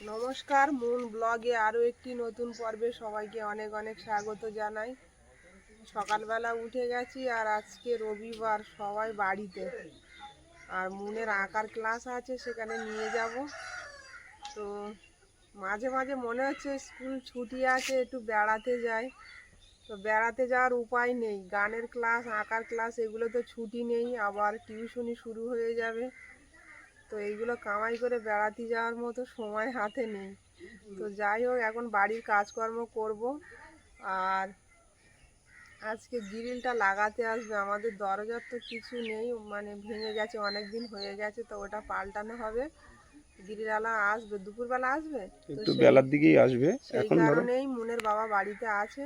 নমস্কার, মুন ব্লগে আরও একটি নতুন পর্বে সবাইকে অনেক অনেক স্বাগত জানাই। সকালবেলা উঠে গেছি আর আজকে রবিবার সবাই বাড়িতে। আর মুনের আঁকার ক্লাস আছে, সেখানে নিয়ে যাব। তো মাঝে মাঝে মনে হচ্ছে স্কুল ছুটি আছে, একটু বেড়াতে যাই। তো বেড়াতে যাওয়ার উপায় নেই। গানের ক্লাস, আঁকার ক্লাস, এগুলো তো ছুটি নেই। আবার টিউশনি শুরু হয়ে যাবে। তো এইগুলো কামাই করে বেড়াতে যাওয়ার মতো সময় হাতে নেই। তো যাই হোক এখন বাড়ির কাজকর্ম করব। আর আজকে গ্রিলটা লাগাতে আসবে। আমাদের দরজার তো কিছু নেই মানে ভেঙে গেছে অনেক দিন হয়ে গেছে তো ওটা পাল্টানো হবে। গ্রিলওয়ালা আসবে দুপুরবেলা আসবে? একটু বেলার দিকেই আসবে সেই এখন ধরো। কারণেই মুনের বাবা বাড়িতে আছে।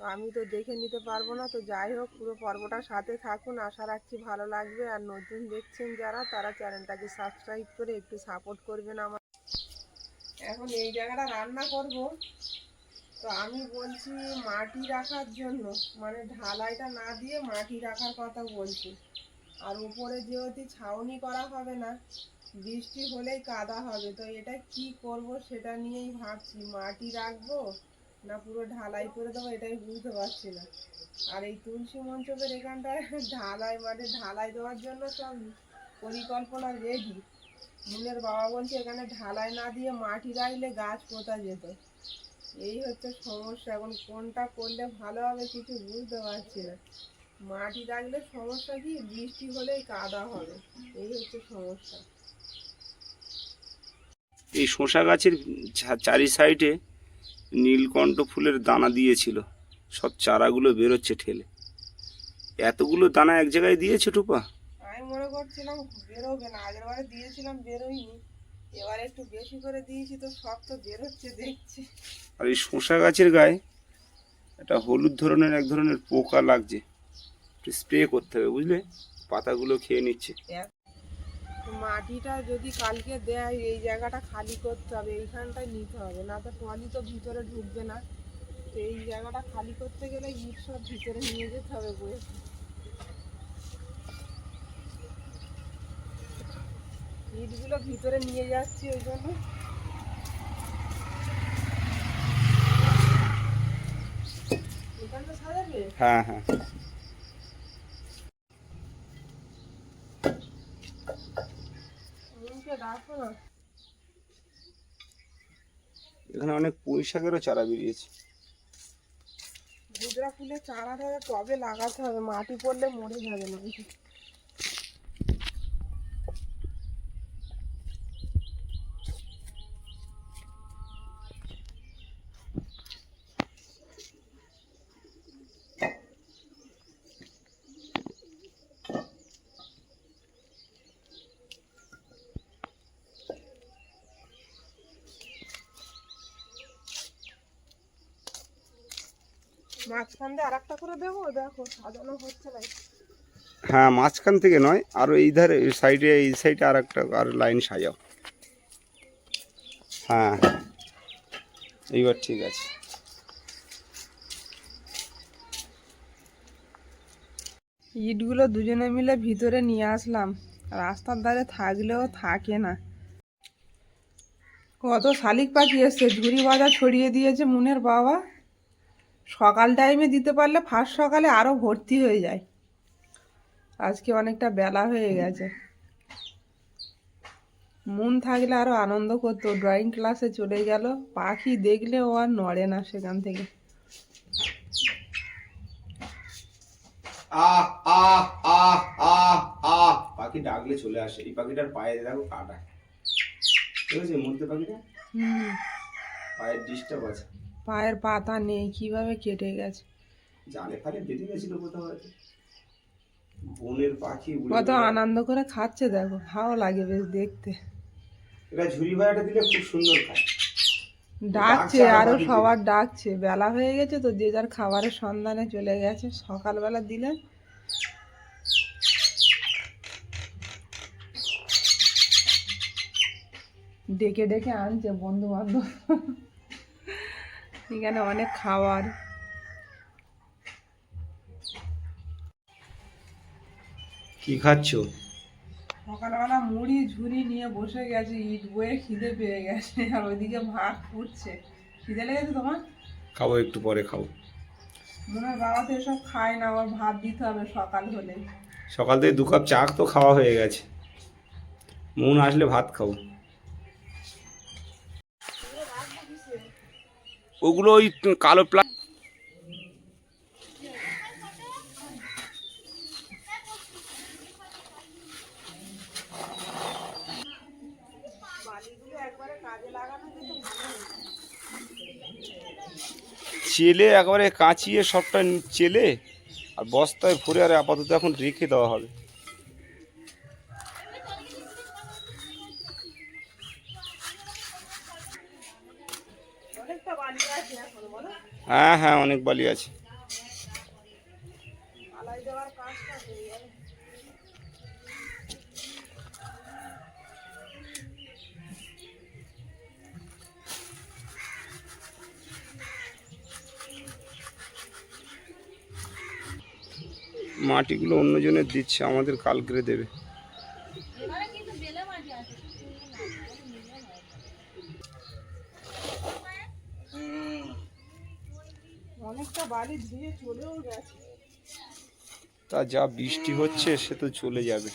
তো আমি তো দেখে নিতে পারব না। তো যাই হোক, পুরো পর্বটা সাথে থাকুন। আশা রাখছি ভালো লাগবে। আর নতুন দেখছেন যারা, তারা চ্যানেলটাকে সাবস্ক্রাইব করে একটু সাপোর্ট করবেন আমার। এখন এই জায়গাটা রান্না করব। তো আমি বলছি মাটি রাখার জন্য মানে ঢালাইটা না দিয়ে মাটি রাখার কথা বলছি। আর উপরে যেহেতু ছাউনি করা হবে না, বৃষ্টি হলেই কাদা হবে। তো এটা কি করব সেটা নিয়েই ভাবছি। মাটি রাখব না, পুরো ঢালাই করে দেবো, এটাই বুঝতে পারছি না। আর এই তুলসী মঞ্চপের এখানটায় ঢালাই মানে ঢালাই দেওয়ার জন্য সব পরিকল্পনা রেডি মুনের বাবা বলছে, এখানে ঢালাই না দিয়ে মাটি রাখলে গাছ পোতা যেত। এই হচ্ছে সমস্যা। এখন কোনটা করলে ভালো হবে কিছু বুঝতে পারছি না। মাটি রাখলে সমস্যা কি? বৃষ্টি হলেই কাদা হবে। এই হচ্ছে সমস্যা। এই শশা গাছের চারি সাইডে নীলকণ্ঠ ফুলের দানা দিয়েছিল। সব চারাগুলো বেরোচ্ছে ঠেলে। এতগুলো দানা এক জায়গায় দিয়েছে টুপা? আমি মনে করছিলাম বেরোবে না আগের বারে দিয়েছিলাম বেরোয়নি। এবারে একটু বেশি করে দিয়েছি তো সব তো বেরোচ্ছে দেখছি। আর এই শশা গাছের গায়ে একটা হলুদ ধরনের এক ধরনের পোকা লাগছে। একটু স্প্রে করতে হবে বুঝলে? পাতাগুলো খেয়ে নিচ্ছে। মাটিটা যদি কালকে দেয়, এই জায়গাটা খালি করতে হবে, এইখানটায় নিতে হবে। না তো টলি তো ভিতরে ঢুকবে না। তো এই জায়গাটা খালি করতে গেলে ইট সব ভিতরে নিয়ে যেতে হবে বয়ে ইটগুলো ভিতরে নিয়ে যাচ্ছি ওই জন্য। হ্যাঁ হ্যাঁ মুখে রাখো না এখানে অনেক পুঁই শাকেরও চারা বেরিয়েছে। গুজরা ফুলের চারাটা টবে লাগাতে হবে মাটি পড়লে মরে যাবে না। মাঝখান দিয়ে আর একটা করে দেবো দেখো সাজানো হচ্ছে না। হ্যাঁ মাঝখান থেকে নয় আরও এই ধারে এই সাইডে এই সাইডে আর একটা আর লাইন সাজাও। হ্যাঁ এইবার ঠিক আছে। ইটগুলো দুজনে মিলে ভিতরে নিয়ে আসলাম। রাস্তার ধারে থাকলেও থাকে না। কত শালিক পাখি এসছে ঝুড়ি বাজা ছড়িয়ে দিয়েছে মুনের বাবা। সকাল টাইমে দিতে পারলে ফার্স্ট সকালে আরও ভর্তি হয়ে যায়। আজকে অনেকটা বেলা হয়ে গেছে। মন থাকলে আরও আনন্দ করতো। ড্রয়িং ক্লাসে চলে গেল। পাখি দেখলে ও আর নড়ে না সেখান থেকে। আহ আহ আহ আহ আহ। পাখি ডাকলে চলে আসে। এই পাখিটার পায়ে দেখো কাটা। মধ্যে পাখিটা? হুম। পায়ের ডিস্টার্ব আছে। পায়ের পাতা নেই কীভাবে কেটে গেছে? জালে ফালে বেঁধে গেছিল কোথাও হয়তো। বনের পাখি কত আনন্দ করে খাচ্ছে দেখো ভালো লাগে বেশ দেখতে। এটা ঝুড়ি ভাড়াটা দিলে খুব সুন্দর খায়। ডাকছে ডাকছে আরও সবার ডাকছে। বেলা হয়ে গেছে তো যে যার খাবারের সন্ধানে চলে গেছে। সকালবেলা দিলে ডেকে ডেকে আনছে বন্ধু বান্ধব এখানে অনেক খাবার কি খাচ্ছ? সকালবেলা মুড়ি ঝুড়ি নিয়ে বসে গেছে ইট বয়ে খিদে পেয়ে গেছে আর ওইদিকে ভাত ফুটছে। খিদে লেগেছে তোমার? খাব একটু পরে খাব। মনে হয় বাবা তো এসব খায় না আবার ভাত দিতে হবে সকাল হলে। সকাল থেকে দু কাপ চা তো খাওয়া হয়ে গেছে। মন আসলে ভাত খাব। ওগুলো ওই কালো প্লা। চেলে একবারে কাঁচিয়ে সবটা চেলে আর বস্তায় ভরে আর আপাতত এখন রেখে দেওয়া হবে অনেকটা বালি আছে এখন বলো হ্যাঁ হ্যাঁ অনেক বালি আছে। মাটিগুলো অন্যজনের দিচ্ছে আমাদের কালকে দেবে। অনেকটা বালি ধুয়ে চলেও গেছে। তা যা বৃষ্টি হচ্ছে সে তো চলে যাবে।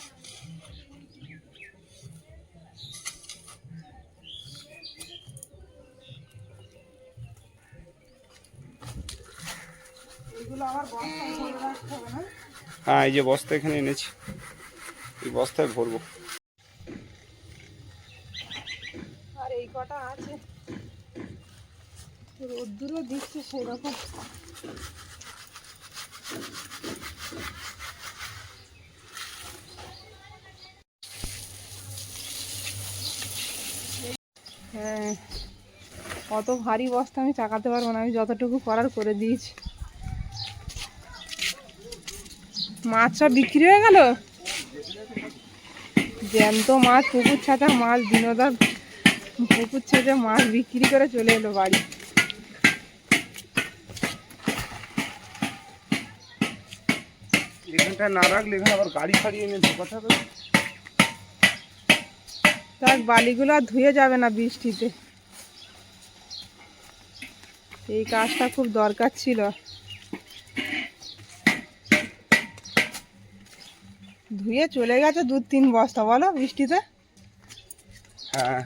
হ্যাঁ এই যে বস্তা এখানে এনেছি। এই বস্তায় ভরবো। আর এই কটা আছে? রোদ্দুরও দিচ্ছে সেরকম। হ্যাঁ অত ভারী বস্তা আমি চাকাতে পারব না, আমি যতটুকু করার করে দিয়েছি। মাছ সব বিক্রি হয়ে গেল? জ্যান্ত মাছ, পুকুর ছাঁচা মাছ দিনদার পুকুর ছেঁচে মাছ বিক্রি করে চলে এলো বাড়ি। এখানটা না রাখলে এখানে আবার গাড়ি ফাড়ি এনে ঢোকাতে হবে তার বালিগুলো আর ধুয়ে যাবে না বৃষ্টিতে। এই কাজটা খুব দরকার ছিল। ধুয়ে চলে গেছে দু তিন বস্তা বলো বৃষ্টিতে? হ্যাঁ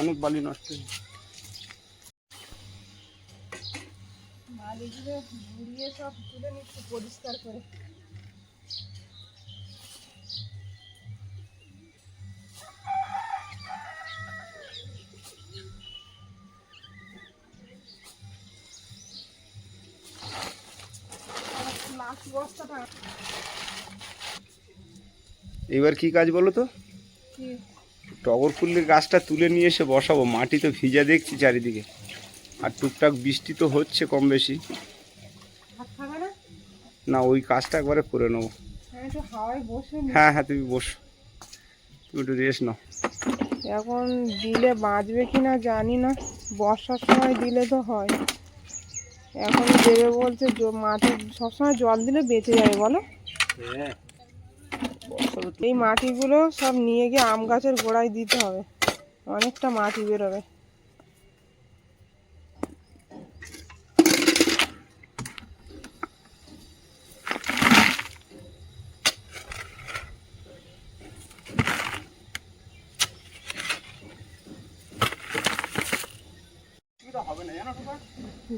অনেক বালি নষ্ট। বালিগুলো ঘুরিয়ে সব তুলে নিচ্ছে পরিষ্কার করে। এবার কি কাজ বলো তো? টগর ফুলের গাছটা তুলে নিয়ে এসে বসাবো মাটি তো ভিজা দেখছি চারিদিকে। আর টুকটাক বৃষ্টি তো হচ্ছে কম বেশি। না? ওই কাজটা একবারে করে নেব। নি। হ্যাঁ হ্যাঁ তুমি বসো। তুমি একটু রেস্ট নাও। এখন দিলে বাঁচবে কি না জানি না। বর্ষার সময় দিলে তো হয়। এখন দেবে বলছে মাটি সবসময় জল দিলে বেঁচে যাবে বলো। হ্যাঁ। এই মাটিগুলো সব নিয়ে গিয়ে আম গাছের গোড়ায় দিতে হবে। অনেকটা মাটি বেরোবে।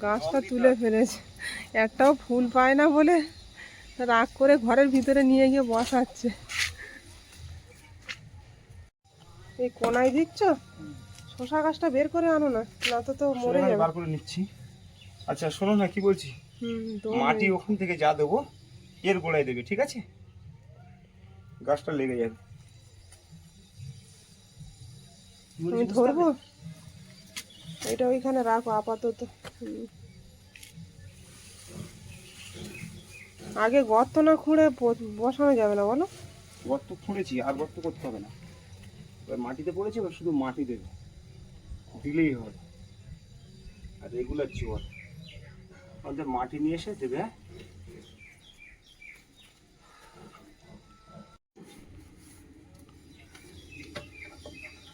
গাছটা তুলে ফেলেছে। একটাও ফুল পায় না বলে রাগ করে ঘরের ভিতরে নিয়ে গিয়ে বসাচ্ছে। এই কোনায় দিচ্ছ? শশা গাছটা বের করে আনো না না তো তো মরে যাবে। বার করে নিচ্ছি। আচ্ছা শোনো না কি বলছি? মাটি ওখান থেকে যা দেবো এর গোড়ায় দেবে ঠিক আছে? গাছটা লেগে যাবে। আমি ধরবো? এটা ওইখানে রাখো আপাতত। আগে গর্ত না খুঁড়ে বসানো যাবে না বলো? গর্ত খুঁড়েছি, আর গর্ত করতে হবে না। এবার মাটিতে পড়েছে, এবার শুধু মাটি দেবে। দিলেই হবে। আর রেগুলার জল। আমাদের মাটি নিয়ে এসে দেবে হ্যাঁ?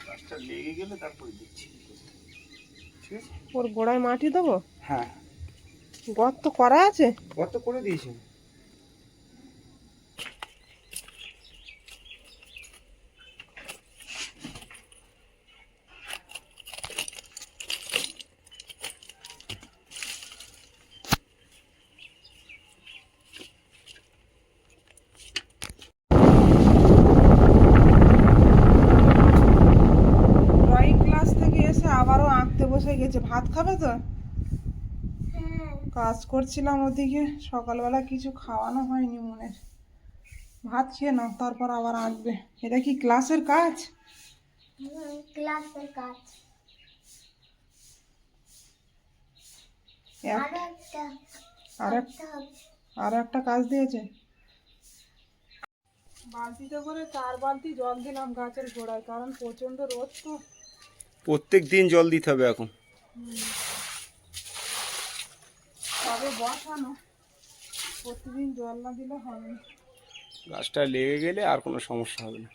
গাছটা লেগে গেলে তারপরে দিচ্ছি ওর গোড়ায় মাটি দেবো? হ্যাঁ। গর্ত করা আছে? গর্ত করে দিয়েছি ড্রয়িং ক্লাস থেকে এসে আবারও আঁকতে বসে গেছে খাবে তো কাজ করছিলাম ওদিকে সকালবেলা কিছু খাওয়ানো হয়নি মনের। ভাত খেয়ে নাও তারপর আবার আঁকবে এটা কি ক্লাসের কাজ? ক্লাসের কাজ। আর একটা কাজ দিয়েছে? বালতিতে করে চার বালতি জল দিলাম গাছের গোড়ায় কারণ প্রচণ্ড রোদ তো। প্রত্যেক দিন জল দিতে হবে এখন। তবে বসানো প্রতিদিন জল না দিলে হবে না। গাছটা লেগে গেলে আর কোনো সমস্যা হবে না।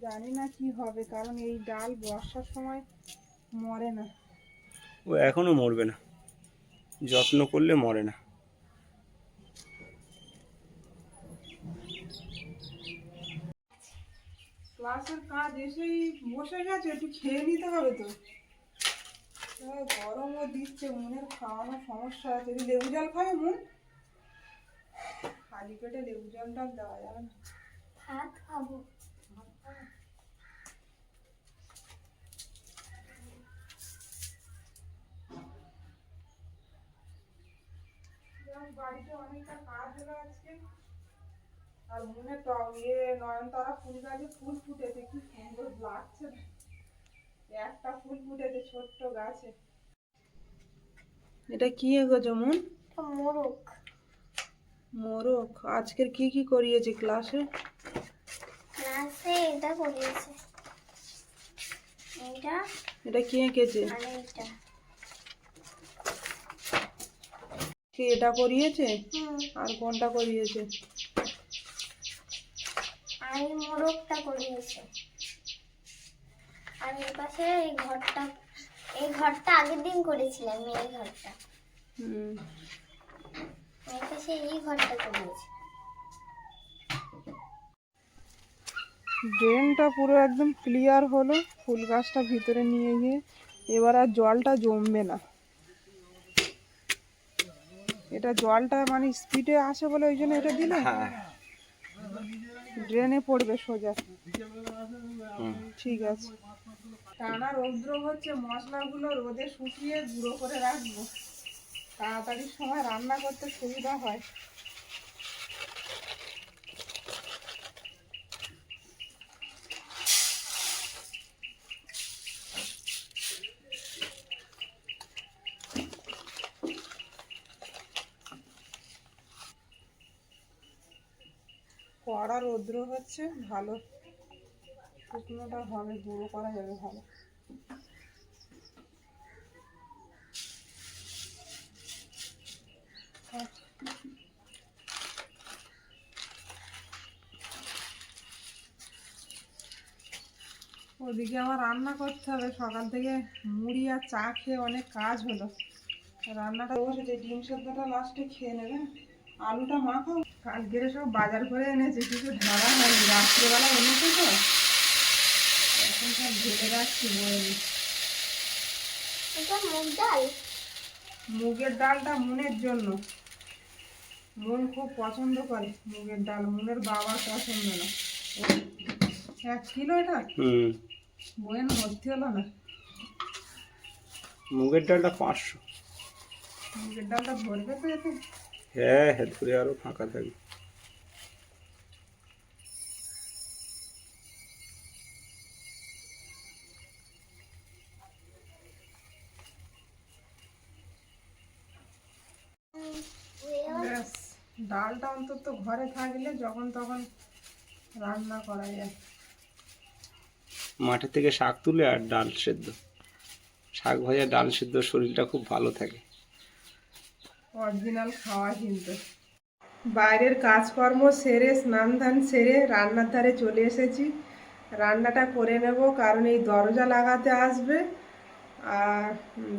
জানি না কি হবে কারণ এই ডাল বর্ষার সময় মরে না। ও এখনও মরবে না। যত্ন করলে মরে না। ক্লাসের কাজ এসেই বসে গেছে একটু খেয়ে নিতে হবে তো। গরমও দিচ্ছে মনের খাওয়ানো সমস্যা আছে। যদি লেবু জল খাবে মন খালি পেটে লেবু জলটা দেওয়া যাবে না। ভাত খাব। বাড়িতে অনেকটা কাজ হলো আজকে। আর মনে টক ইয়ে নয়নতারা ফুল গাছে ফুল ফুটেছে কি সুন্দর লাগছে একটা ফুল ফুটেছে ছোট্ট গাছে। এটা কি এগোছো মন তো মোরগ। মোরক আজকের কি কি করিয়েছে ক্লাসে? ক্লাসে এটা করিয়েছে। এটা এটা কি এঁকেছে? এটা কি এটা করিয়েছে? হুম। আর কোনটা করিয়েছে? এই মোরগটা করিয়েছে আর এই পাশে এই ঘরটা এই ঘরটা আগের দিন করেছিলাম এই ঘরটা। হুম। এই পাশে এই ঘরটা করিয়েছে ড্রেনটা পুরো একদম ক্লিয়ার হলো ফুল গাছটা ভিতরে নিয়ে গিয়ে এবার আর জলটা জমবে না। এটা জলটা মানে স্পিডে আসে বলে ওই জন্য এটা দিলে হ্যাঁ। ড্রেনে পড়বে সোজা। ঠিক আছে। টানা রৌদ্র হচ্ছে মশলাগুলো রোদে শুকিয়ে গুঁড়ো করে রাখব। তাড়াতাড়ির সময় রান্না করতে সুবিধা হয়। কড়া রৌদ্র হচ্ছে, ভালো। শুকনোটা হবে, গুঁড়ো করা যাবে ভালো। ওদিকে আমার রান্না করতে হবে। সকাল থেকে মুড়ি আর চা খেয়ে অনেক কাজ হলো। রান্নাটা বসেছে ডিম সেদ্ধটা লাস্টে খেয়ে নেবে। আলুটা মাখাও কালকের সব বাজার করে এনেছে কিছু ঢালা হয়নি। রাত্রেবেলা এনেছে তো। এখন সব ঢেলে রাখছি এটা মুগ ডাল? মুগের ডালটা মনের জন্য। মন খুব পছন্দ করে মুগের ডাল। মনের বাবার পছন্দ না। এক কিলো এটা? হুম। বইয়ের ভর্তি হলো না। মুগের ডালটা পাঁচশো। মুগের ডালটা ভরবে তো এতে? হ্যাঁ হ্যাঁ ধরে আরও ফাঁকা থাকবে ডালটা অন্তত ঘরে থাকলে যখন তখন রান্না করা যায়। মাঠের থেকে শাক তুলে আর ডাল সেদ্ধ। শাক ভাজা ডাল সেদ্ধ শরীরটা খুব ভালো থাকে। অরিজিনাল খাওয়া কিন্তু। বাইরের কাজকর্ম সেরে স্নান ধান সেরে রান্নার ধারে চলে এসেছি। রান্নাটা করে নেব, কারণ এই দরজা লাগাতে আসবে। আর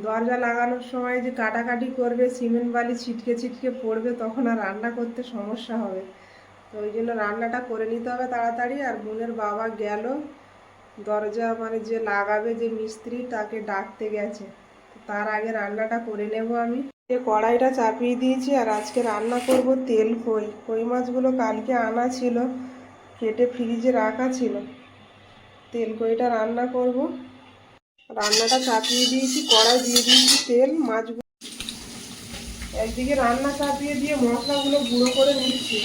দরজা লাগানোর সময় যে কাটাকাটি করবে, সিমেন্ট বালি ছিটকে ছিটকে পড়বে, তখন আর রান্না করতে সমস্যা হবে। তো ওই জন্য রান্নাটা করে নিতে হবে তাড়াতাড়ি। আর বোনের বাবা গেল। দরজা মানে যে লাগাবে যে মিস্ত্রি, তাকে ডাকতে গেছে। তার আগে রান্নাটা করে নেব আমি। যে কড়াইটা চাপিয়ে দিয়েছি আর আজকে রান্না করব তেল, কই। কই মাছগুলো কালকে আনা ছিল, কেটে ফ্রিজে রাখা ছিল। তেল, কইটা রান্না করব। রান্নাটা চাপিয়ে দিয়েছি, কড়াই দিয়ে দিয়েছি তেল, মাছগুলো একদিকে রান্না চাপিয়ে দিয়ে মশলাগুলো গুঁড়ো করে নিচ্ছি।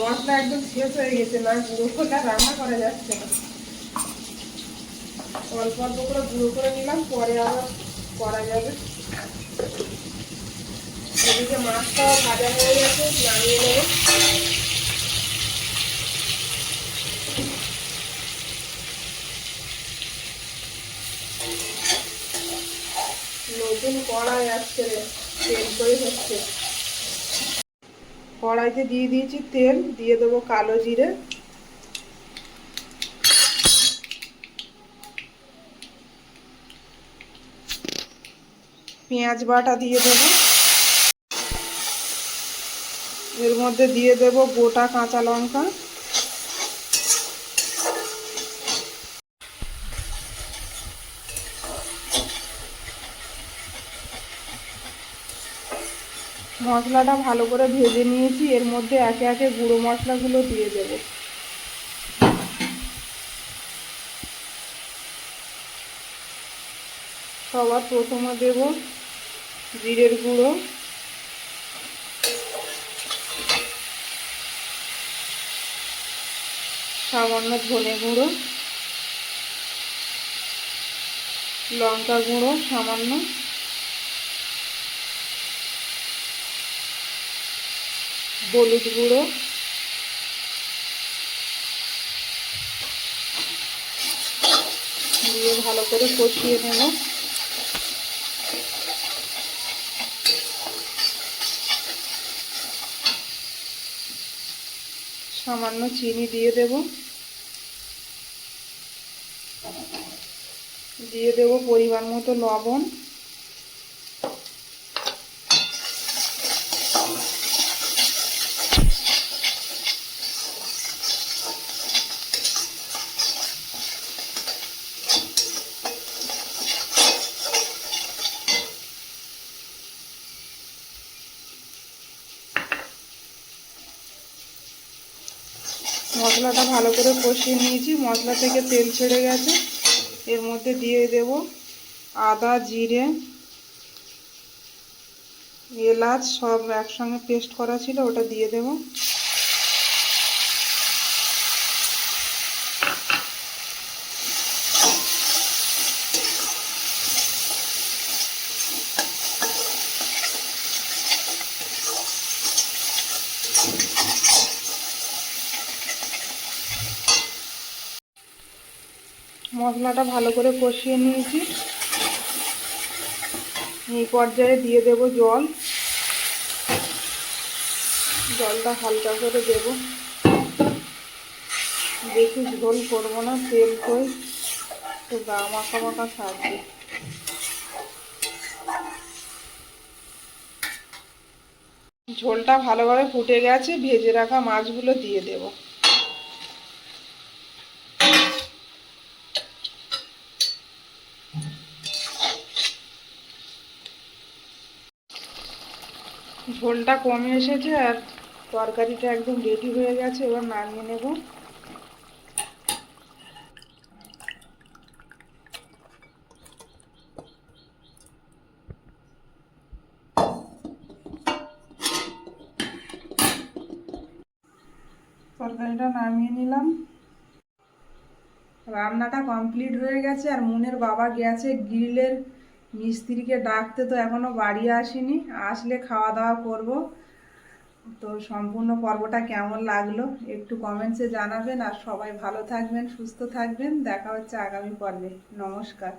মশলা একদম শেষ হয়ে গেছে, না গুঁড়ো করে আর রান্না করা যাচ্ছে না। অল্প অল্প করে গুঁড়ো করে নিলাম, পরে আবার করা যাবে। এদিকে মাছটাও ভাজা হয়ে গেছে, নামিয়ে নেব। নতুন কড়াই আসছে রে, তেল হচ্ছে। কড়াইতে দিয়ে দিয়েছি তেল, দিয়ে দেবো কালো জিরে। পেঁয়াজ বাটা দিয়ে দেবো। এর মধ্যে দিয়ে দেব গোটা কাঁচা লঙ্কা। মশলাটা ভালো করে ভেজে নিয়েছি, এর মধ্যে একে একে গুঁড়ো মশলাগুলো দিয়ে দেব। সবার প্রথমে দেব জিরের গুঁড়ো। সামান্য ধনে গুঁড়ো লঙ্কা গুঁড়ো সামান্য হলুদ গুঁড়ো দিয়ে ভালো করে কষিয়ে নেব। সামান্য চিনি দিয়ে দেব। দিয়ে দেব পরিমাণ মতো লবণ মশলাটা ভালো করে কষিয়ে নিয়েছি, মশলা থেকে তেল ছেড়ে গেছে। এর মধ্যে দিয়ে দেব আদা, জিরে, এলাচ সব একসঙ্গে পেস্ট করা ছিল, ওটা দিয়ে দেব। মশলাটা ভালো করে কষিয়ে নিয়েছি। এই পর্যায়ে দিয়ে দেব জল। জলটা হালকা করে দেব। বেশি ঝোল করব না, তেল কই, তো গা মাখা মাখা থাকবে ঝোলটা ভালোভাবে ফুটে গেছে, ভেজে রাখা মাছগুলো দিয়ে দেবো। ঝোলটা কমে এসেছে আর তরকারিটা একদম রেডি হয়ে গেছে, এবার নামিয়ে নেব। তরকারিটা নামিয়ে নিলাম। রান্নাটা কমপ্লিট হয়ে গেছে আর মনের বাবা গেছে গ্রিলের মিস্ত্রিকে ডাকতে তো এখনও বাড়ি আসিনি। আসলে খাওয়া দাওয়া করব। তো সম্পূর্ণ পর্বটা কেমন লাগল একটু কমেন্টসে জানাবেন। আর সবাই ভালো থাকবেন, সুস্থ থাকবেন। দেখা হচ্ছে আগামী পর্বে। নমস্কার।